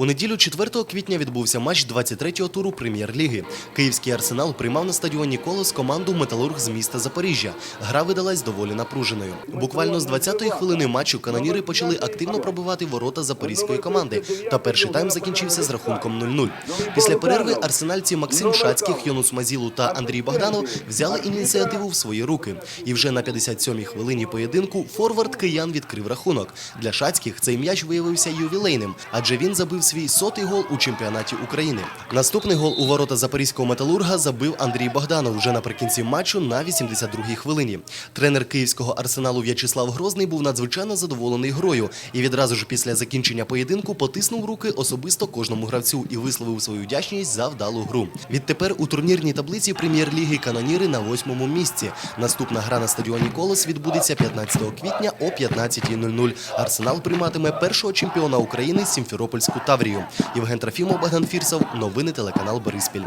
У неділю 4 квітня відбувся матч 23-го туру прем'єр-ліги. Київський арсенал приймав на стадіоні колос команду Металург з міста Запоріжжя. Гра видалась доволі напруженою. Буквально з 20-ї хвилини матчу каноніри почали активно пробивати ворота запорізької команди. Та перший тайм закінчився з рахунком 0-0. Після перерви арсенальці Максим Шацьких, Йонус Мазілу та Андрій Богданов взяли ініціативу в свої руки. І вже на 57-й хвилині поєдинку форвард киян відкрив рахунок. Для Шацьких цей м'яч виявився ювілейним, адже він забив свій сотий гол у чемпіонаті України. Наступний гол у ворота запорізького металурга забив Андрій Богданов вже наприкінці матчу на 82-й хвилині. Тренер київського арсеналу В'ячеслав Грозний був надзвичайно задоволений грою і відразу ж після закінчення поєдинку потиснув руки особисто кожному гравцю і висловив свою вдячність за вдалу гру. Відтепер у турнірній таблиці прем'єр-ліги каноніри на восьмому місці. Наступна гра на стадіоні Колос відбудеться 15 квітня о 15.00. Арсенал прийматиме першого чемпіона України Сімферопольську Таврію. Євген Трофімов, Богдан Фірсов. Новини телеканал Бориспіль.